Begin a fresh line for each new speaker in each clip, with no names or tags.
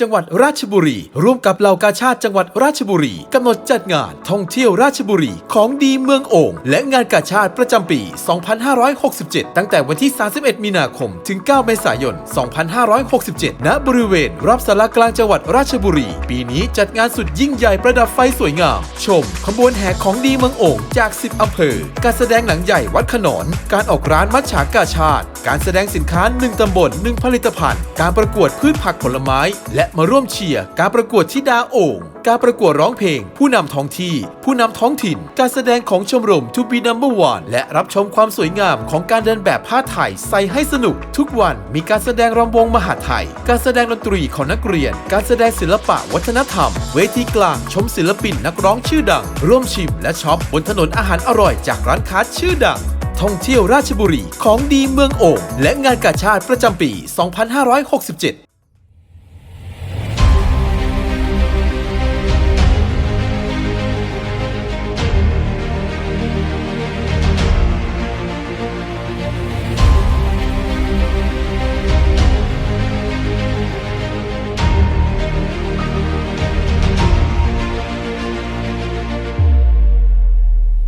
จังหวัดราชบุรี ร่วมกับเหล่ากาชาติจังหวัดราชบุรีกำหนดจัดงานท่องเที่ยวราชบุรีของดีเมืองโอ่งและงานกาชาติประจำปี 2567 ตั้งแต่วันที่ 31 มีนาคม ถึง 9 เมษายน 2567 ณ บริเวณ รับสารกลางจังหวัดราชบุรี ปีนี้จัดงานสุดยิ่งใหญ่ประดับไฟสวยงาม ชม ขบวนแห่ของดีเมืองโอ่งจาก 10 อำเภอ การแสดงหนังใหญ่วัดขนอนการออกร้านมัชฉากาชาติ การแสดงสินค้า 1 ตำบล 1 ผลิตภัณฑ์ การประกวดพืชผักผลไม้ และมาร่วมเชียร์การประกวดทิดาโอ่งการประกวดร้องเพลง ผู้นำท้องที่ ผู้นำท้องถิ่น การแสดงของชมรมทูบีนัมเบอร์วันและรับชมความสวยงามของการเดินแบบผ้าไทยใส่ให้สนุก ทุกวันมีการแสดงรำวงมหาไทย การแสดงดนตรีของนักเรียน การแสดงศิลปะวัฒนธรรม เวทีกลางชมศิลปินนักร้องชื่อดัง ร่วมชิมและช็อปบนถนนอาหารอร่อยจากร้านค้าชื่อดังท่องเที่ยวราชบุรีของดีเมืองโอ่งและงานกาชาติประจำปี 2567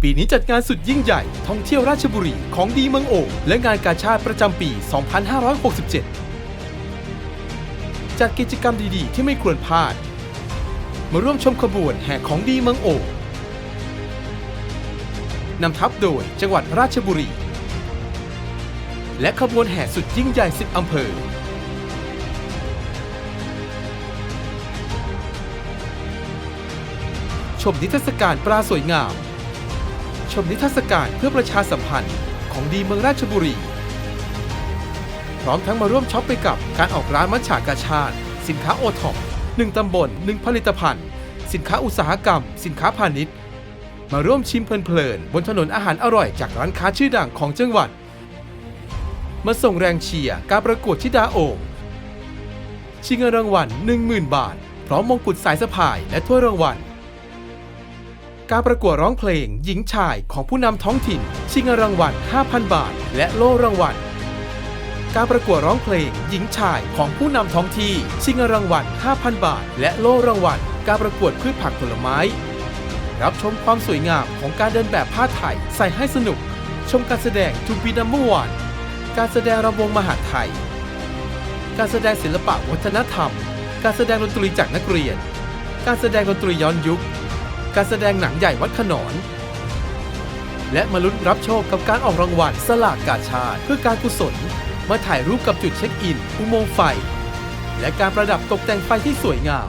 ปีนี้จัดงานสุดยิ่งใหญ่ ท่องเที่ยวราชบุรีของดีเมืองโอ่งและงานกาชาติประจำปี 2567 จัดกิจกรรมดีๆ ที่ไม่ควรพลาด มาร่วมชมขบวนแห่ของดีเมืองโอ่งนำทัพโดยจังหวัดราชบุรี และขบวนแห่สุดยิ่งใหญ่ 10 อำเภอชมนิทรรศการปลาสวยงาม ชมนิทรรศการเพื่อประชาสัมพันธ์ของดีเมืองราชบุรี พร้อมทั้งมาร่วมช็อปไปกับการออกร้านมัชฉากาชาติ สินค้าโอท็อปหนึ่งตำบลหนึ่งผลิตภัณฑ์ สินค้าอุตสาหกรรม สินค้าพาณิชย์ มาร่วมชิมเพลินๆ บนถนนอาหารอร่อยจากร้านค้าชื่อดังของจังหวัด มาส่งแรงเชียร์การประกวดทิดาโอ่งชิงเงินรางวัล 10,000 บาท พร้อมมงกุฎสายสะพายและถ้วยรางวัล การประกวดร้องเพลง หญิงชายของผู้นำท้องถิ่น ชิงเงินรางวัล 5,000 บาท และโล่รางวัล การประกวดร้องเพลง หญิงชายของผู้นำท้องที่ ชิงเงินรางวัล 5,000 บาท และโล่รางวัล การประกวดพืชผักผลไม้ รับชมความสวยงามของการเดินแบบผ้าไทยใส่ให้สนุก ชมการแสดงทูบีนัมเบอร์วันการแสดงรำวงมหาไทย การแสดงศิลปะวัฒนธรรม การแสดงดนตรีจากนักเรียน การแสดงดนตรีย้อนยุค การแสดงหนังใหญ่วัดขนอน และมาลุ้นรับโชคกับการออกรางวัลสลากกาชาติเพื่อการกุศล มาถ่ายรูปกับจุดเช็คอิน อุโมงค์ไฟ และการประดับตกแต่งไฟที่สวยงาม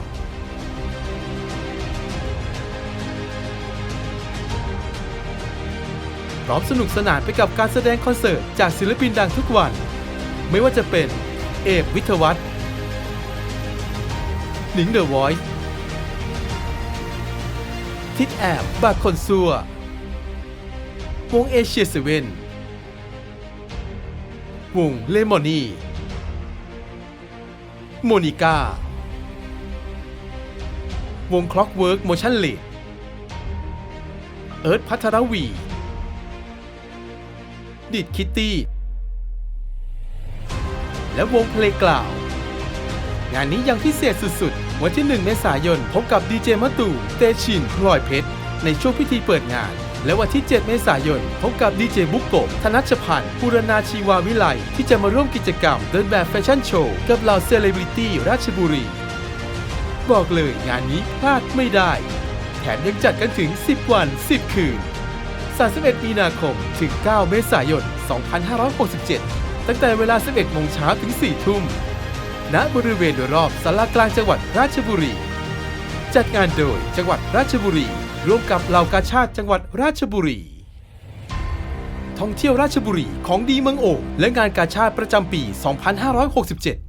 พร้อมสนุกสนานไปกับการแสดงคอนเสิร์ตจากศิลปินดังทุกวัน ไม่ว่าจะเป็น เอกวิทยวัฒน์หนิงเดอะวอยซ์ ทิดแอบบาคอนซัววงเอเชียเซเว่นวงเลมอนี่โมนิก้าวงคล็อกเวิร์กโมชั่นเลดเอิร์ธพัทรวี ดิดคิตตี้ และวงเพลงกล่าว งานนี้ยังพิเศษสุดๆ วันที่ 1 เมษายน พบกับดีเจมะตู่เตชินพลอยเพชร ในช่วงพิธีเปิดงาน และวันที่ 7 เมษายน พบกับดีเจบุกโกะธนัชพันธ์ปุรณาชีวาวิไล ที่จะมาร่วมกิจกรรมเดินแบบแฟชั่นโชว์ กับเหล่าเซเลบริตี้ราชบุรี บอกเลยงานนี้พลาดไม่ได้ แถมยังจัดกันถึง 10 วัน 10 คืน 31 มีนาคม ถึง 9 เมษายน 2567 ตั้งแต่เวลา 11 โมงเช้าถึง 4 ทุ่ม ณบริเวณโดยรอบสารากลางจังหวัดราชบุรี จัดงานโดยจังหวัดราชบุรี ร่วมกับเหล่ากาชาติจังหวัดราชบุรี ท่องเที่ยวราชบุรีของดีเมืองโอ่งและงานกาชาติประจำปี 2567